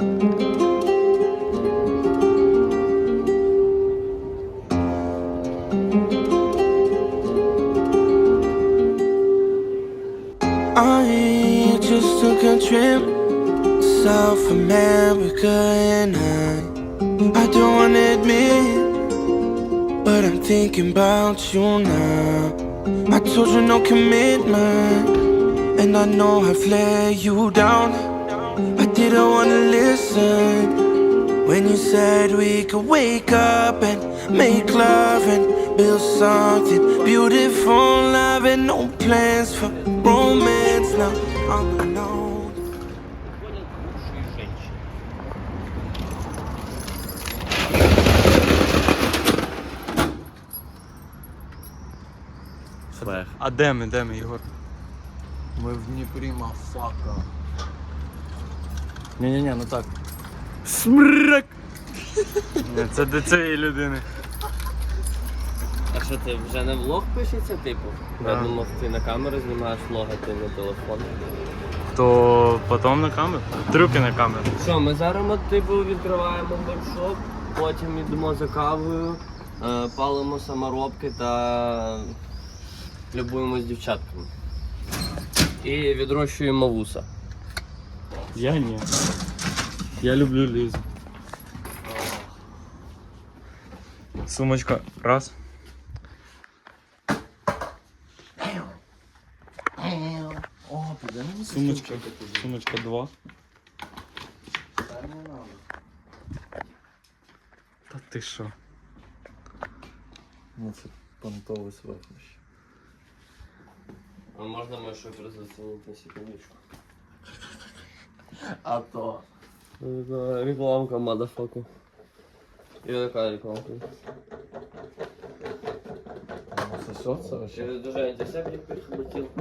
I just took a trip to South America and I I don't wanna admit But I'm thinking about you now. I told you no commitment And I know I've let you down. I didn't wanna listen When you said we could wake up and make love and build something beautiful Love and no plans for romance Now I'm alone. А де ми, де ми, Ігор? Ми в Дніпрі, мафака. Ні-ні-ні, ну так. Смрак! Це до цієї людини. А що ти вже не влог пишеться, типу? Я Да. думав, ти на камеру знімаєш влог, а ти на телефон. То потім на камеру. Трюки на камеру. Що, ми зараз типу відкриваємо баршоп, потім йдемо за кавою, палимо саморобки та любуємось дівчатками. І відрощуємо вуса. Я ні. Я люблю Лізу. Сумочка. Раз. О, піде мені Сумочка. Сумочка два. Та ти що? Ну це понтовий сверхнощ. А можна ми щось розоцінити секундочку? А то. Така Рекламка, мадафаку. І така рекламка. Сосется вообще? Через даже антисептик прихватил.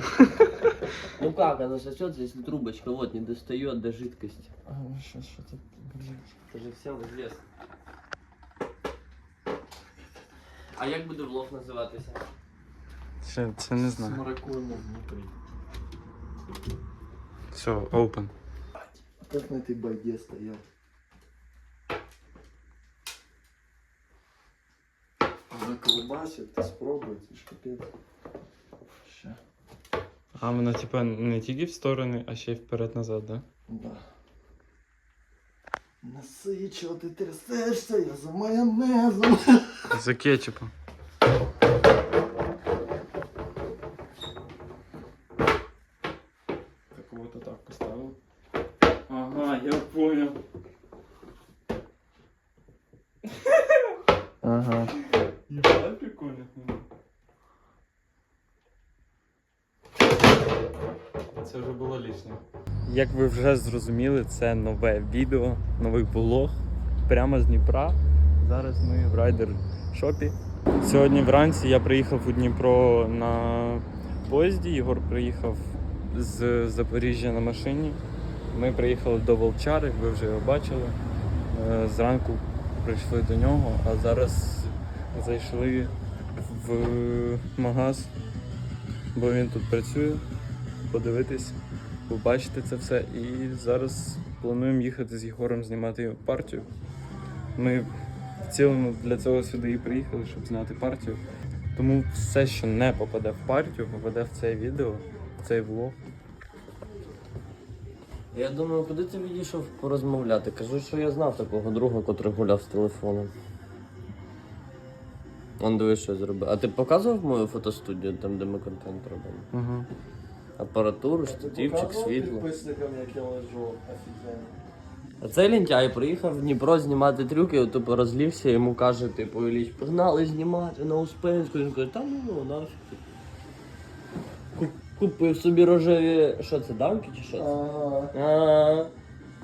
Ну как она сосется, если трубочка вот не достает до жидкости? А, ну що, що тут, блін. Это же всем известно. А як буде влог називатися? Ще це не знаю. Смаракуємо внутрі. Все, open. Как на этой байде стоял? Заколбасит, ты спробуй, ты ж капец. Ща. А вона типа не тільки в сторони, а ще й вперед-назад, да? Да. Носи, чого ти трясешся, я за майонезом. За кетчупом. Це вже було лишнє. Як ви вже зрозуміли, це нове відео, новий влог прямо з Дніпра. Зараз ми в райдер шопі. Сьогодні вранці я приїхав у Дніпро на поїзді. Єгор приїхав з Запоріжжя на машині. Ми приїхали до Волчари, ви вже його бачили. Е, Зранку прийшли до нього, а зараз зайшли в магаз, бо він тут працює. Подивитись, побачити це все. І зараз плануємо їхати з Єгором знімати партію. Ми в цілому для цього сюди і приїхали, щоб зняти партію. Тому все, що не попаде в партію, попаде в це відео, в цей влог. Я думаю, куди ти відійшов порозмовляти? Кажу, що я знав такого друга, котрий гуляв з телефоном. Он дивись, що я зробив. А ти показував мою фотостудію, там, де ми контент робимо? Угу. Апаратуру, штативчик, світло. підписникам, як я лежу, офігенно. А цей лентяй приїхав в Дніпро знімати трюки, от тупо розлівся, йому каже, типу, Іліч, погнали знімати на Успенську. Він каже, та ну ну, нафіг. Ку- Купив собі рожеві. Що це, дамки чи що це? Ага. А,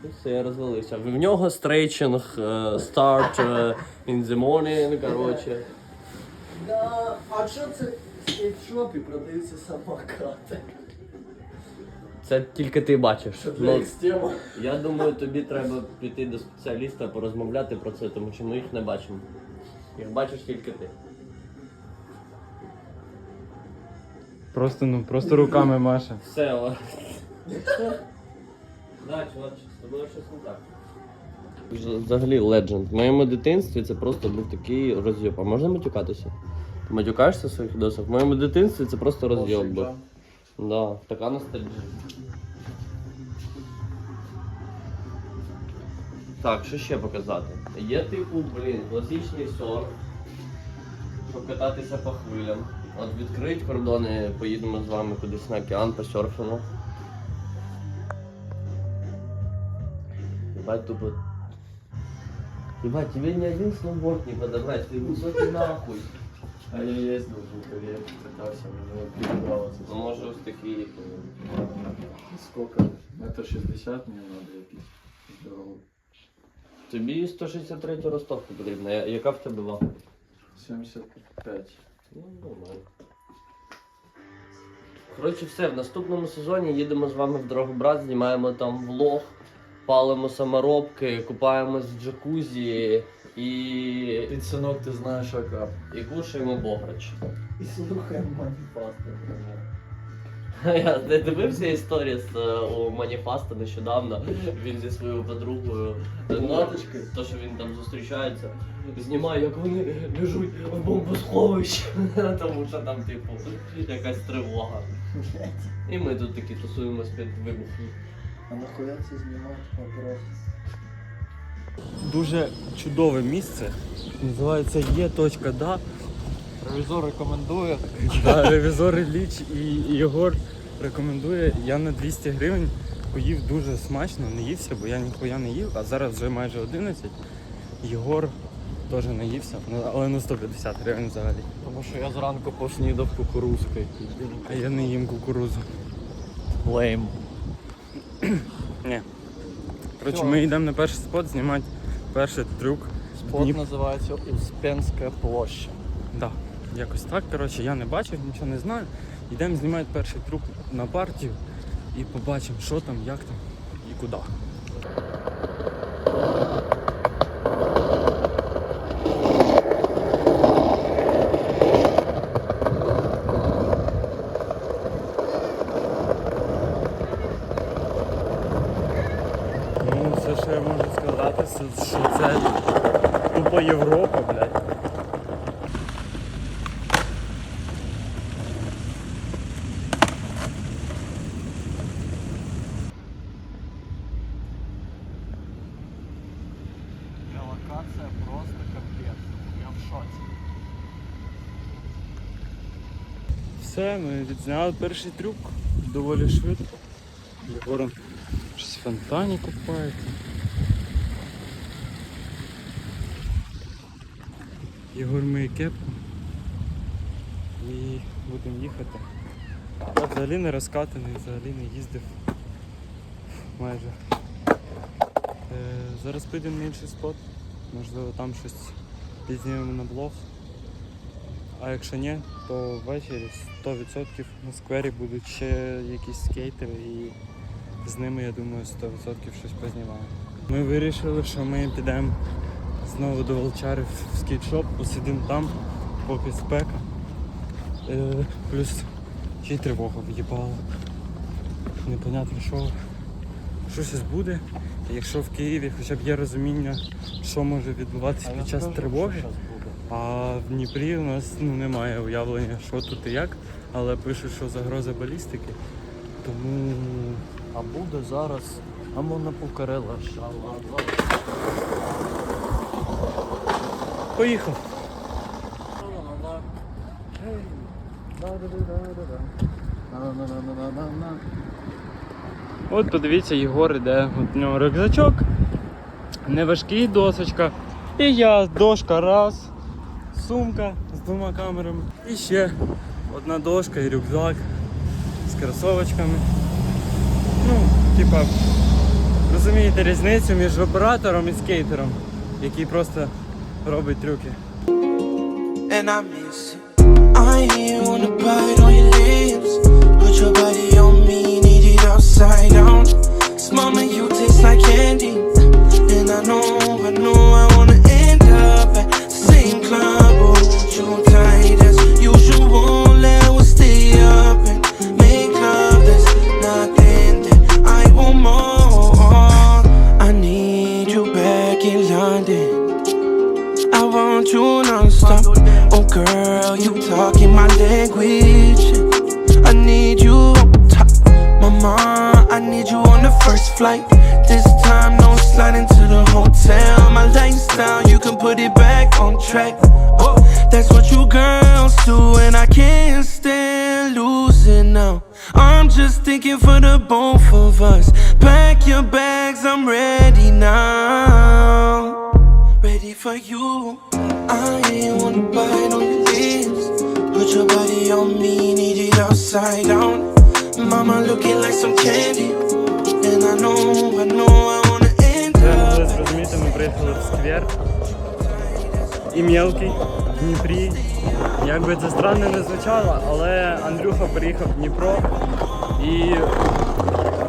і все, я розвалився. В нього стрейчинг, е, start е, in the morning, коротше. Да, а що це в скейт-шопі продаються самокати? Це тільки ти бачиш. Для Ну, екстема? я думаю, тобі треба піти до спеціаліста порозмовляти про це, тому що ми їх не бачимо. Їх бачиш тільки ти. Просто, ну, просто руками Маша. Все, о. Да, чувак, з тобою було щось не так. Взагалі легенд. В моєму дитинстві це просто був такий роз'єб. А можна матюкатися? Ти матюкаєшся в своїх відосах? В моєму дитинстві це просто роз'єб був. Да, така ностальгія. Так, що ще показати? Є типу, блін, класичний сорф, щоб кататися по хвилям. От відкрить кордони, поїдемо з вами кудись на океан, посерфимо. Ебать тупо. Ебать, тебе ни один сноуборд не подобрать, ты высокий нахуй. А я ездил в Жукове, катался, мне перебрался. Ну може ось такий. Сколько? Метр шестьдесят мне надо якийсь здоровий. Тобі 163 ростовка потрібна. Я- Яка в тебе вага? 75. Ну, нормально. Коротше, все, в наступному сезоні їдемо з вами в Дрогобрат, знімаємо там влог, палимо саморобки, купаємось в джакузі і, Підсинок, ти знаєш Акап. і кушаємо бограч. І слухаємо маніфасти. Я не дивився історію з е, у маніфаста нещодавно. Він зі своєю подругою е, ну, То, що він там зустрічається, знімає, як вони біжуть в бомбосховище, тому що там, типу, якась тривога. І ми тут такі тусуємось під вибухом. А нахуя це знімати вопрос? Дуже чудове місце. Називається Є точка Да. Ревізор рекомендує. Да, ревізор Ілліч і Єгор рекомендує. Я на 200 гривень поїв дуже смачно, не ївся, бо я ніхуя не їв, а зараз вже майже 11. Єгор теж не ївся, ну, але на 150 гривень взагалі. Тому що я зранку поснідав кукурузкою. А я не їм кукурузу. Лейм. Ні. Коротше, ми йдемо на перший спот знімати перший трюк. Спот Дніп- називається Успенська площа. Да, якось так. Коротше, я не бачив, нічого не знаю. Йдемо знімати перший трюк на партію і побачимо, що там, як там і куди. Ну, все, що я можу це- що це тупо Європа, блядь. Локація просто капець. Я в шоці. Все, ми відзняли перший трюк доволі швидко. Єгором щось в фонтані купають. Єгор миє кепку. І будемо їхати. Я взагалі не розкатаний, взагалі не їздив майже. Е, зараз підемо на інший спот. Можливо там щось підзнімемо на блог. А якщо ні, то ввечері 100% на сквері будуть ще якісь скейтери і з ними, я думаю, 100% щось познімаємо. Ми вирішили, що ми підемо знову до Волчарів в скейтшоп, посидимо там, поки спека. Е, плюс ще й тривога в'їбала. Непонятно, що, що щось буде. Якщо в Києві хоча б є розуміння, що може відбуватися під час тривоги. А в Дніпрі у нас ну, немає уявлення, що тут і як, але пишуть, що загроза балістики. Тому А буде зараз Амона Пукарела шала. Поїхав. От подивіться, Єгор іде, от у нього рюкзачок, неважкий досочка. І я, дошка раз, сумка з двома камерами. І ще одна дошка і рюкзак з кросовочками. Ну, типа, розумієте різницю між оператором і скейтером, який просто робить трюки. and I miss it. I hear you wanna bite on your lips. Put your body on me, need it upside down. Mama, you taste like candy. And I know, I know I wanna girl, you talking my language. I need you on top. Mama, I need you on the first flight. This time, no sliding to the hotel. My lifestyle, you can put it back on track. Oh, that's what you girls do, and I can't stand losing now. I'm just thinking for the both of us. Pack your bags, I'm ready now. Ready for you. Зрозуміти, ми приїхали в сквер. І мелкий в Дніпрі. Як би це странно не звучало, але Андрюха приїхав в Дніпро і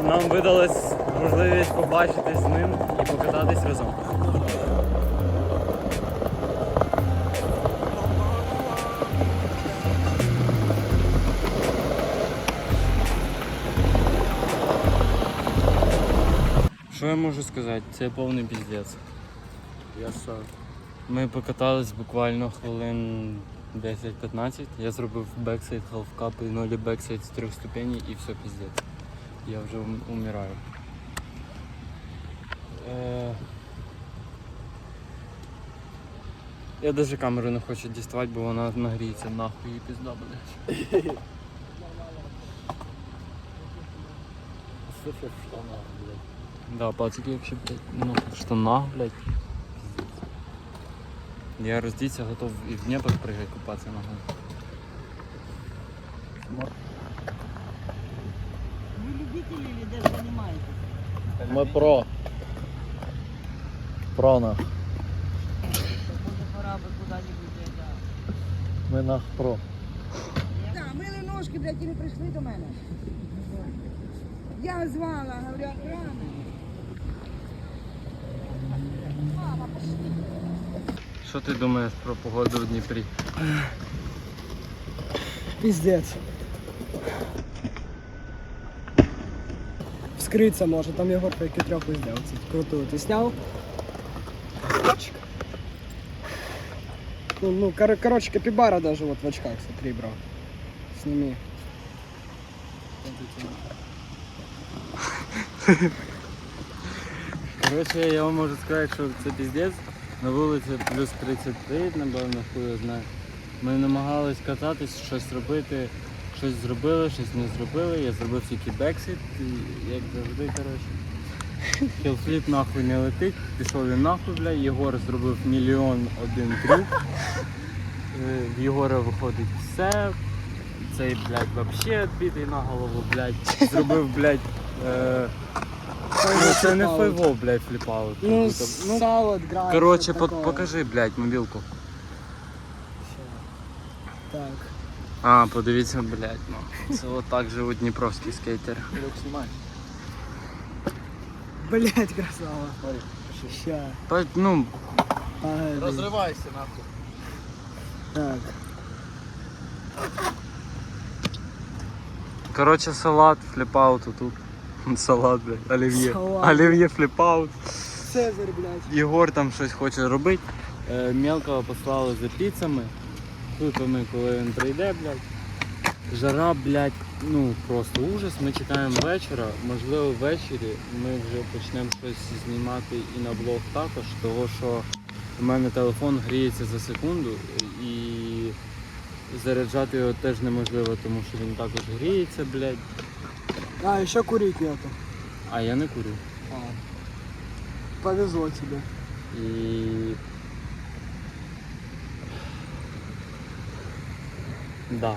нам видалась можливість побачитись з ним і покататись разом. Що я можу сказати? Це повний піздець. Я сам. Ми покатались буквально хвилин 10-15. Я зробив бексайд, халфкап і нолі бексайд з трьох ступеней і все піздець. Я вже умираю. Е... Я навіть камеру не хочу діставати, бо вона нагріється нахуй і пізда буде. Слушай, в штанах, блядь. Да, пацики вообще, блядь, ну, в штанах, блядь. Пиздец. Я раздеться готов и в Днепр прыгать купаться могу. Вы любители или даже занимаетесь? Ми про. Про нах. Может, пора бы куда-нибудь это... Ми нах про. Так, мили ножки, блядь, і не прийшли до мене. Я звала, говорю, охрана. Що ти думаєш про погоду в Дніпрі? Пиздец. Вскрыться може, там його тільки трьох сделать. Крутую. Ти сняв? Красавчик. Ну, ну, кор- короче, капибара даже вот в очках, смотри, бро. Сними. Коротше, я вам можу сказати, що це піздець. На вулиці плюс 33, напевно, хуй знає. Ми намагались кататись, щось робити, щось зробили, щось не зробили. Я зробив тільки бексит, як завжди, коротше. Хілфліп нахуй не летить, пішов він нахуй, бля. Єгор зробив мільйон один трюк. Е, В Єгора виходить все. Цей, блядь, вообще відбитий на голову, блядь. Зробив, блядь. Е... Ну, це не файво, блядь, фліпаут. Ну, как будто. ну, салат, град. короче, по- покажи, блядь, мобілку. Так. А, подивіться, блядь, ну. Це отак живуть дніпровські скейтери. Блять, красава. Ща. Та, ну, Погоди. Розривайся нахуй. Так. короче, салат, фліпаут тут. Салат, блядь, олів'є. Салат. Олів'є фліпаут. Цезарь, блядь. Єгор там щось хоче робити. Е, мелкого послали за піцами. Тут вони, коли він прийде, блядь. Жара, блядь, ну просто ужас. Ми чекаємо вечора. Можливо, ввечері ми вже почнемо щось знімати і на блог також, того що у мене телефон гріється за секунду і заряджати його теж неможливо, тому що він також гріється, блядь. А, еще курить нету. А я не курю. А. Повезло тебе. І. Да.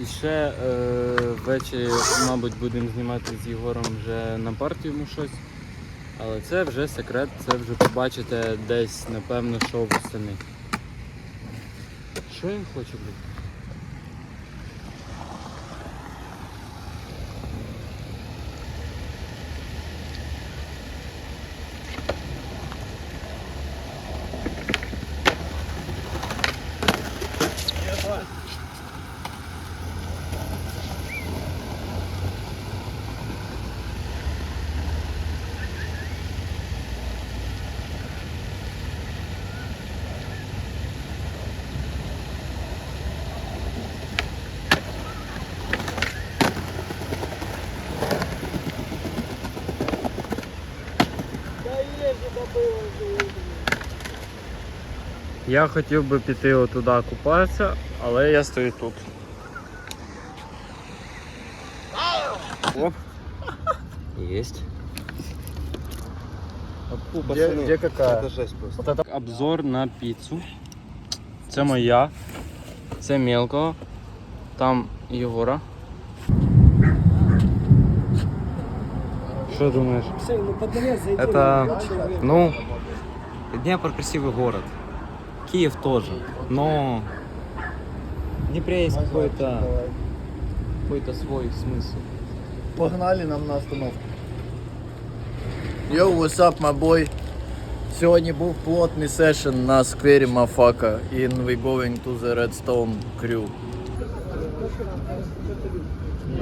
І ще е, ввечері, мабуть, будемо знімати з Єгором вже на партію йому щось. Але це вже секрет, це вже побачите десь, напевно, шоу восени. Що я хочу бути? Я хотів би піти отуди купатися, але я стою тут. Оп. Есть. Где, где какая? Это жесть просто. Вот это обзор на піцу. Це моя. Це мелкого. Там Єгора. Що думаєш? Это, ну, Днепр красивый город. Киев тоже. Но в Днепре есть какой-то какой-то свой смысл. Погнали нам на остановку. Йоу, what's up, my boy? Сьогодні був плотний сешен на сквері Мафака and we going to the Redstone Crew.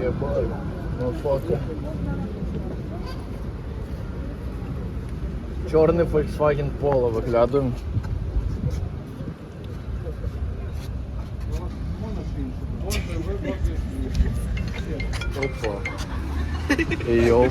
Єбай, Мафака. Чорний Volkswagen Polo виглядуємо. Опа. Йоу.